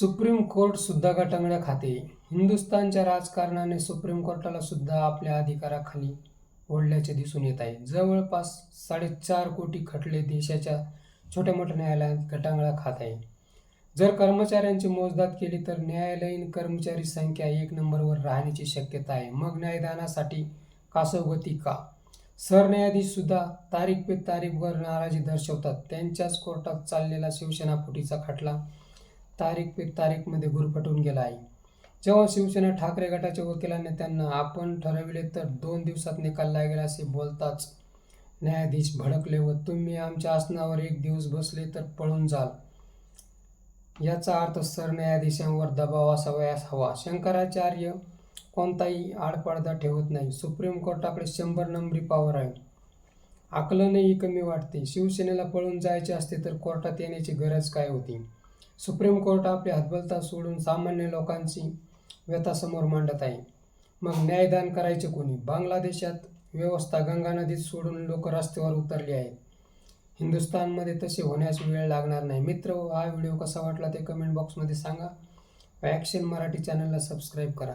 Supreme court सुद्धा गटांगळ्या खाते. हिंदुस्थानच्या राजकारणाने सुप्रीम कोर्टाला सुद्धा आपल्या अधिकाराखाली ओढल्याचे दिसून येत आहे. जवळपास साडेचार कोटी खटले देशाच्या छोट्या मोठ्या न्यायालयात गटांगळा खात आहे. जर कर्मचाऱ्यांची मोजदाद केली तर न्यायालयीन कर्मचारी संख्या एक नंबरवर राहण्याची शक्यता आहे. मग न्यायदानासाठी कासवगती का? सरन्यायाधीशसुद्धा तारीख पे तारीखवर नाराजी दर्शवतात. त्यांच्याच कोर्टात चाललेला शिवसेना फुटीचा खटला तारीख पे तारीखमध्ये गुरफटून गेला आहे. जेव्हा शिवसेना ठाकरे गटाच्या वकिलांनी त्यांना आपण ठरविले तर दोन दिवसात निकाल लागेल असे बोलताच न्यायाधीश भडकले व तुम्ही आमच्या आसनावर एक दिवस बसले तर पळून जाल. याचा अर्थ सरन्यायाधीशांवर दबाव असावयास हवा. शंकराचार्य कोणताही आडपडदा ठेवत नाही. सुप्रीम कोर्टाकडे शंभर नंबरी पॉवर आहे. आकलनही कमी वाटते. शिवसेनेला पळून जायचे असते तर कोर्टात येण्याची गरज काय होती? सुप्रीम कोर्ट आपली हतबलता सोडून सामान्य लोकांची व्यथा समोर मांडत आहे. मग न्यायदान करायचे कोणी? बांगलादेशात व्यवस्था गंगा नदीत सोडून लोक रस्त्यावर उतरली आहेत. हिंदुस्थानमध्ये तसे होण्यास वेळ लागणार नाही. मित्र हा व्हिडिओ कसा वाटला ते कमेंट बॉक्समध्ये सांगा. ॲक्शन मराठी चॅनलला सबस्क्राईब करा.